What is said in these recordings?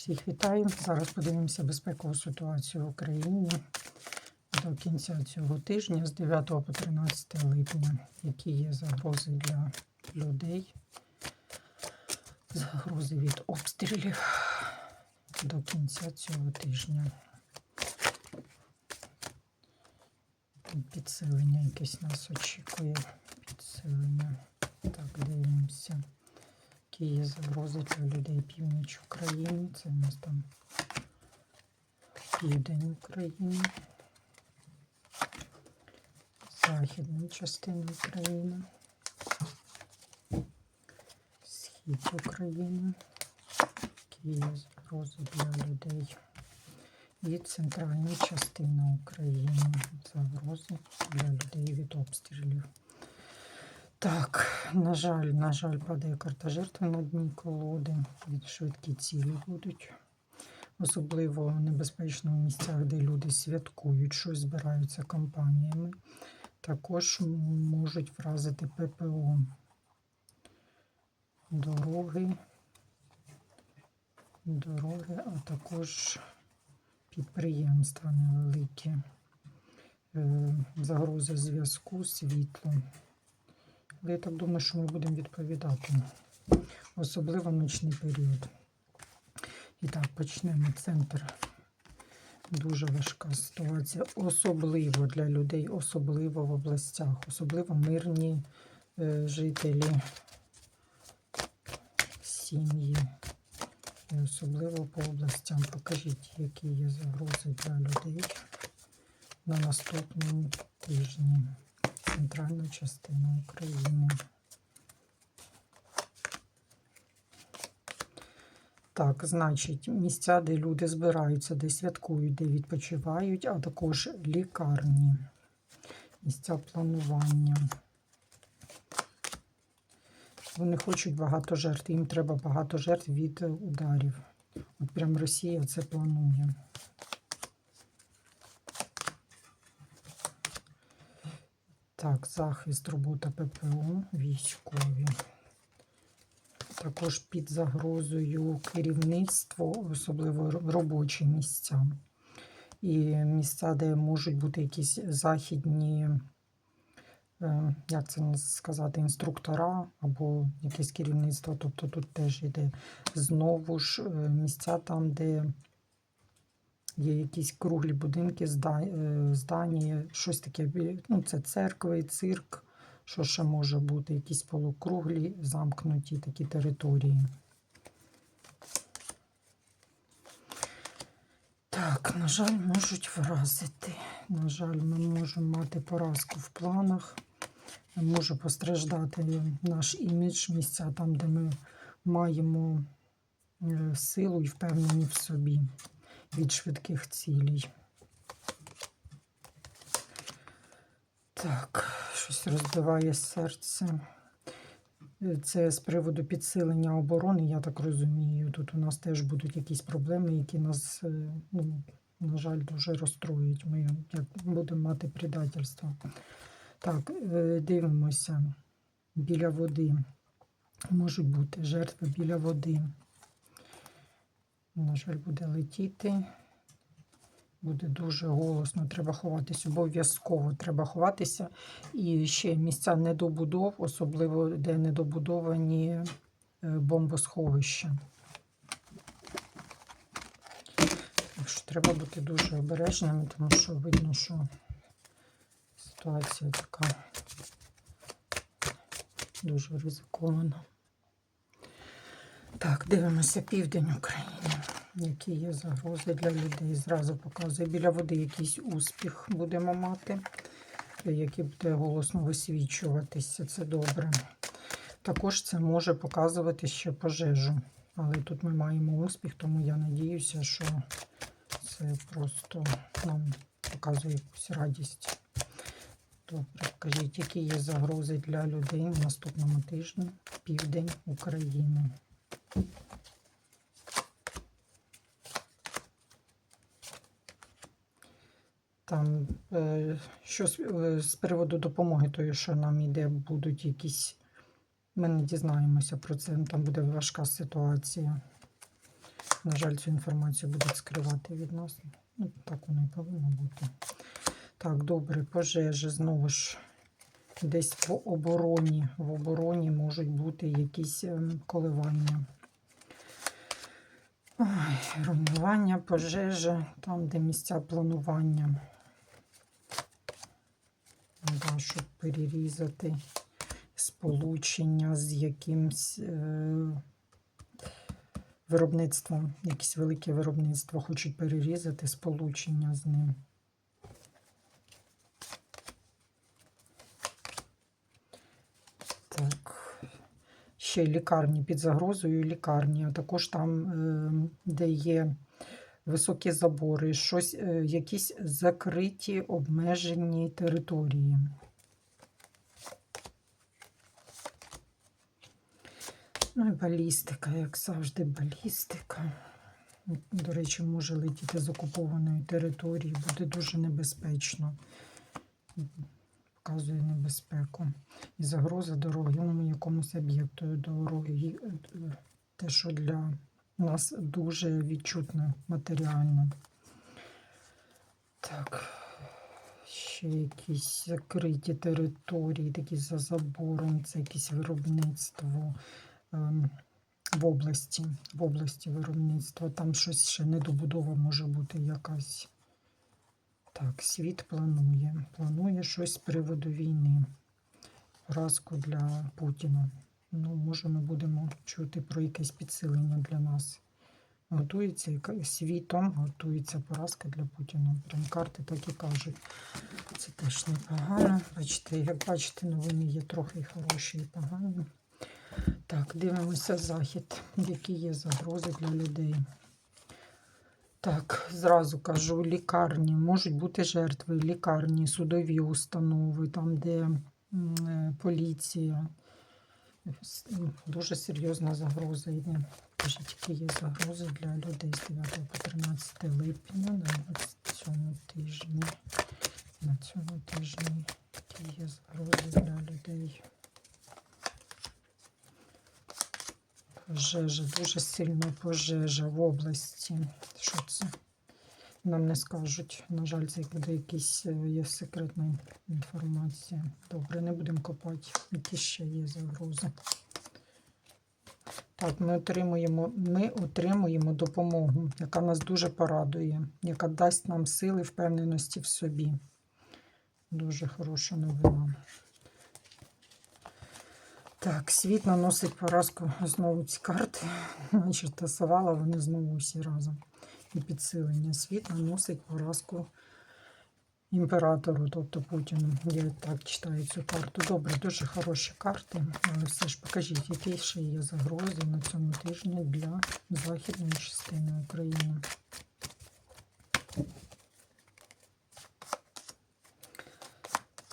Всіх вітаю. Зараз подивимося безпекову ситуацію в Україні до кінця цього тижня з 9 по 13 липня. Які є загрози для людей, загрози від обстрілів до кінця цього тижня. Підсилення якесь нас очікує. Підсилення. Так, дивимося. Які загрози для людей північ України. Це у нас там південь України, західна частина України, схід України, які є загрози для людей. І центральна частина України. Загрози для людей від обстрілів. Так, на жаль, на жаль, падає карта жертви на дні колоди. Від швидкі цілі будуть. Особливо в місцях, де люди святкують, щось збираються компаніями. Також можуть вразити ППО. Дороги, дороги, а також підприємства невеликі. Е, Загроза зв'язку, світло. Але я так думаю, що ми будемо відповідати, особливо нічний період. І так, почнемо. Центр. Дуже важка ситуація, особливо для людей, особливо в областях, особливо мирні е, жителі, сім'ї. І особливо по областям. Покажіть, які є загрози для людей на наступному тижні центральна частина України. Так, значить, місця, де люди збираються, де святкують, де відпочивають, а також лікарні, місця планування. Вони хочуть багато жертв, їм треба багато жертв від ударів. От прям Росія це планує. Так, захист, робота ППО, військові. Також під загрозою керівництво, особливо робочі місця. І місця, де можуть бути якісь західні, е, як це сказати, інструктора або якесь керівництво. Тобто тут теж йде знову ж е, місця там, де Є якісь круглі будинки, здання, щось таке. Ну, це церкви, цирк, що ще може бути, якісь полукруглі, замкнуті такі території. Так, на жаль, можуть вразити. На жаль, ми можемо мати поразку в планах. Може постраждати наш імідж, місця там, де ми маємо е, силу і впевнені в собі від швидких цілей. Так, щось розбиває серце. Це з приводу підсилення оборони, я так розумію. Тут у нас теж будуть якісь проблеми, які нас, е, ну, на жаль, дуже розстроюють. Ми як будемо мати предательство. Так, е, дивимося. Біля води. Можуть бути жертви біля води. На жаль, буде летіти. Буде дуже голосно, треба ховатися. Обов'язково треба ховатися. І ще місця недобудов, особливо де недобудовані е, бомбосховища. Що треба бути дуже обережними, тому що видно, що ситуація така дуже ризикована. Так, дивимося південь України. Які є загрози для людей. Зразу показує. Біля води якийсь успіх будемо мати, який буде голосно висвічуватися. Це добре. Також це може показувати ще пожежу. Але тут ми маємо успіх, тому я надіюся, що це просто нам показує якусь радість. Добре, покажіть, які є загрози для людей в наступному тижні. Південь України. Там е, щось е, з приводу допомоги, тої, що нам іде, будуть якісь. Ми не дізнаємося про це. Там буде важка ситуація. На жаль, цю інформацію будуть скривати від нас. Ну, так воно і повинно бути. Так, добре, пожежі знову ж. Десь в обороні. В обороні можуть бути якісь ем, коливання. Ой, руйнування, пожежа, там, де місця планування. Да, щоб перерізати сполучення з якимсь е, виробництвом, якесь велике виробництво хочуть перерізати сполучення з ним. Так. Ще лікарні під загрозою лікарні, а також там, е, де є високі забори, щось, е, якісь закриті обмежені території. Ну і балістика, як завжди, балістика. До речі, може летіти з окупованої території, буде дуже небезпечно. Показує небезпеку. І загроза дорогому якомусь об'єкту дороги. Е, Те, що для нас дуже відчутно матеріально. Так, ще якісь закриті території, такі за забором, це якесь виробництво ем, в області, в області виробництва. Там щось ще недобудова може бути якась. Так, світ планує. Планує щось з приводу війни. Поразку для Путіна. Ну, може, ми будемо чути про якесь підсилення для нас. Готується світом, готується поразка для Путіна. Прям карти так і кажуть. Це теж непогано. Бачите, як бачите, новини є трохи хороші і погані. Так, дивимося захід, які є загрози для людей. Так, зразу кажу, лікарні можуть бути жертви, лікарні, судові установи, там, де е, поліція. Дуже серйозна загроза йде. Які є загрози для людей з 9 по 13 липня на цьому тижні. На цьому тижні є загрози для людей. Пожежа, дуже сильна пожежа в області. Що це? Нам не скажуть. На жаль, це буде якась е, є секретна інформація. Добре, не будемо копати. Які ще є загрози. Так, ми отримуємо, ми отримуємо допомогу, яка нас дуже порадує, яка дасть нам сили впевненості в собі. Дуже хороша новина. Так, світ наносить поразку знову ці карти. Значить, тасувала вони знову всі разом. І підсилення. Світ наносить поразку імператору, тобто Путіну. Я так читаю цю карту. Добре, дуже хороші карти. Але все ж покажіть, які ще є загрози на цьому тижні для західної частини України.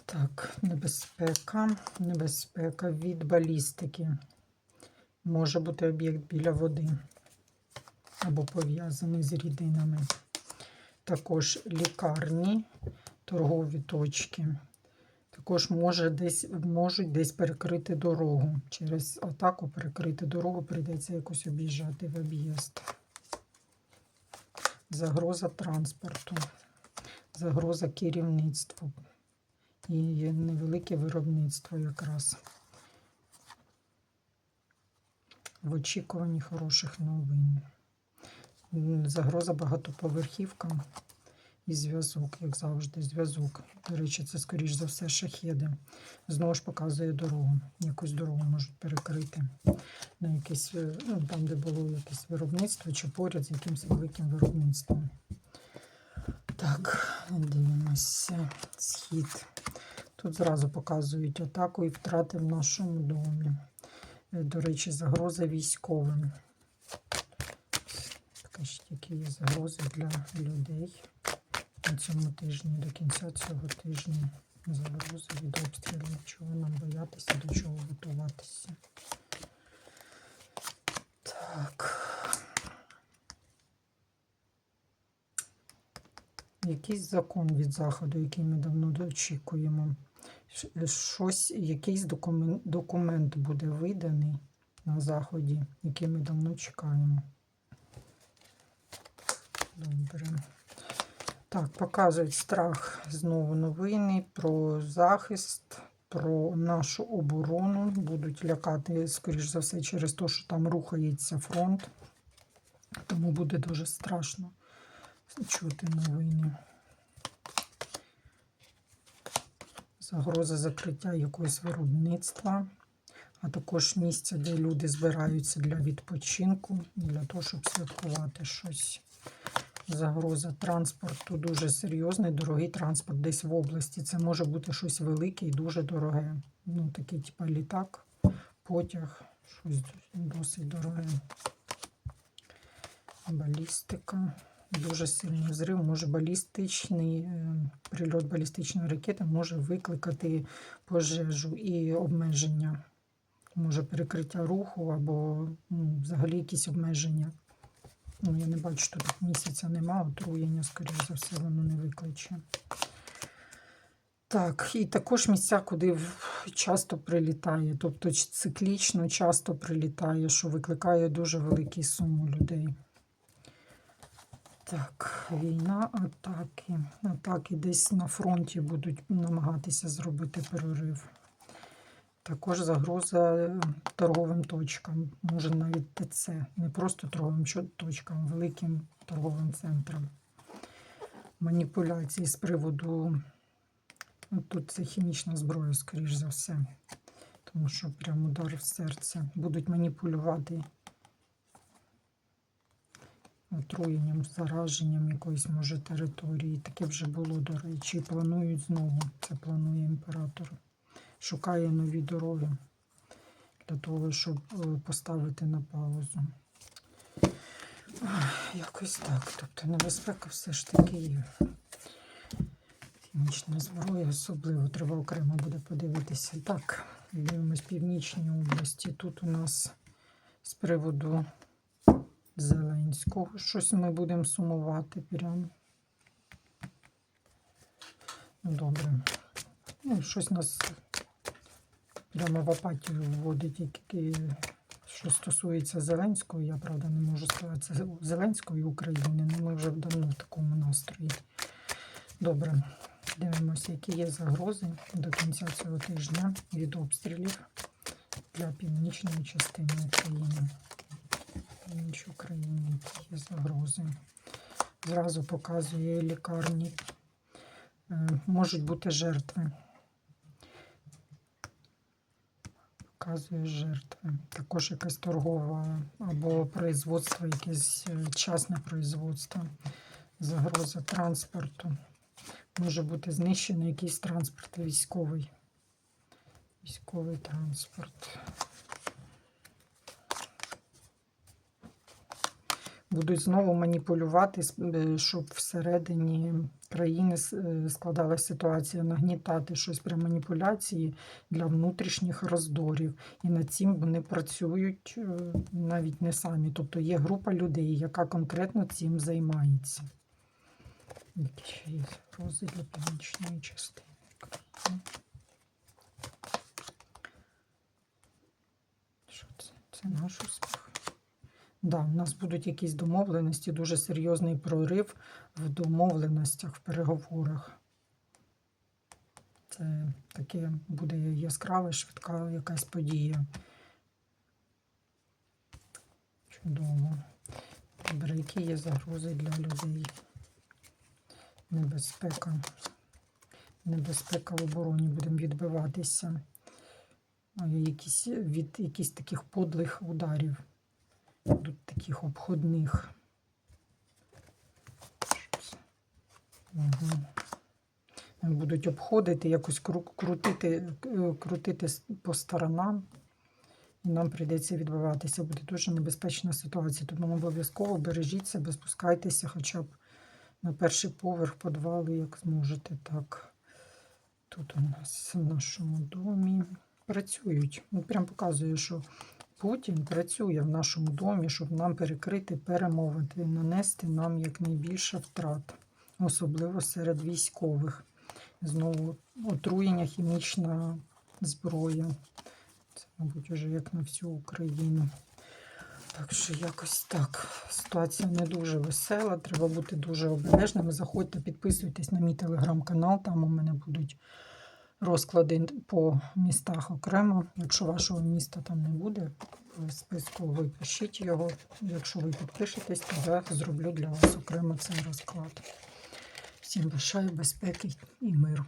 Так, небезпека, небезпека від балістики. Може бути об'єкт біля води або пов'язаний з рідинами. Також лікарні, торгові точки. Також може десь, можуть десь перекрити дорогу. Через атаку перекрити дорогу прийдеться якось об'їжджати в об'їзд. Загроза транспорту, загроза керівництву і невелике виробництво якраз. В очікуванні хороших новин. Загроза багатоповерхівкам і зв'язок, як завжди, зв'язок. До речі, це, скоріш за все, шахеди. Знову ж показує дорогу. Якусь дорогу можуть перекрити на якесь, е, ну, там, де було якесь виробництво, чи поряд з якимось великим виробництвом. Так, дивимося. Схід. Тут зразу показують атаку і втрати в нашому домі. Е, До речі, загроза військовим. Покажіть, які є загрози для людей на цьому тижні, до кінця цього тижня. Загрози від обстрілів, чого нам боятися, до чого готуватися. Так. Якийсь закон від заходу, який ми давно очікуємо. Щось, якийсь документ, документ буде виданий на заході, який ми давно чекаємо. Добре. Так, показують страх знову новини про захист, про нашу оборону. Будуть лякати, скоріш за все, через те, що там рухається фронт. Тому буде дуже страшно чути новини. Загроза закриття якогось виробництва, а також місця, де люди збираються для відпочинку, для того, щоб святкувати щось. Загроза транспорту дуже серйозний, дорогий транспорт десь в області. Це може бути щось велике і дуже дороге. Ну, такий, типу, літак, потяг, щось досить дороге. Балістика. Дуже сильний взрив. Може балістичний е, прильот балістичної ракети може викликати пожежу і обмеження. Може перекриття руху або взагалі якісь обмеження. Ну, я не бачу, що тут місяця нема, отруєння, скоріш за все, воно не викличе. Так, і також місця, куди часто прилітає, тобто циклічно часто прилітає, що викликає дуже великий сум у людей. Так, війна, атаки. Атаки десь на фронті будуть намагатися зробити перерив. Також загроза е, торговим точкам, може навіть ТЦ, не просто торговим точкам, великим торговим центрам. Маніпуляції з приводу, ну, тут це хімічна зброя, скоріш за все, тому що прям удар в серце. Будуть маніпулювати отруєнням, зараженням якоїсь може території. Таке вже було, до речі, і планують знову. Це планує імператор шукає нові дороги для того, щоб е, поставити на паузу. Якось так. Тобто небезпека все ж таки є. Хімічна зброя особливо треба окремо буде подивитися. Так, дивимось північні області. Тут у нас з приводу Зеленського щось ми будемо сумувати прям. Ну, Добре. Ну, щось нас прямо в апатію вводить, які, що стосується Зеленського. Я правда не можу сказати це Зеленського і України. Ну, ми вже давно в такому настрої. Добре, дивимося, які є загрози до кінця цього тижня від обстрілів для північної частини України. Північ України які є загрози. Зразу показує лікарні. Е, Можуть бути жертви. Показує жертви. Також якась торгова або производство, якесь е, частне производство, загроза транспорту. Може бути знищений якийсь транспорт військовий. Військовий транспорт. Будуть знову маніпулювати, е, щоб всередині країни е, складалася ситуація, нагнітати щось при маніпуляції для внутрішніх роздорів. І над цим вони працюють е, навіть не самі. Тобто є група людей, яка конкретно цим займається. Є для північної частини. Що це? Це наш успіх. Да, у нас будуть якісь домовленості, дуже серйозний прорив в домовленостях, в переговорах. Це таке буде яскрава, швидка якась подія. Чудово. Добре, які є загрози для людей? Небезпека. Небезпека в обороні будемо відбиватися. Якісь, від якісь таких подлих ударів. Тут таких обходних. Угу. Будуть обходити, якось кру- крутити, е, крутити по сторонам. І нам прийдеться відбиватися. Буде дуже небезпечна ситуація. Тому обов'язково бережіть себе, спускайтеся хоча б на перший поверх підвали, як зможете. Так. Тут у нас в нашому домі працюють. Прям показує, що Путін працює в нашому домі, щоб нам перекрити, перемовити, нанести нам якнайбільше втрат, особливо серед військових. Знову отруєння, хімічна зброя. Це, мабуть, вже як на всю Україну. Так що якось так. Ситуація не дуже весела. Треба бути дуже обережними. Заходьте, підписуйтесь на мій телеграм-канал. Там у мене будуть розклади по містах окремо. Якщо вашого міста там не буде в списку, ви пишіть його. Якщо ви підпишетесь, то я зроблю для вас окремо цей розклад. Всім бажаю безпеки і миру.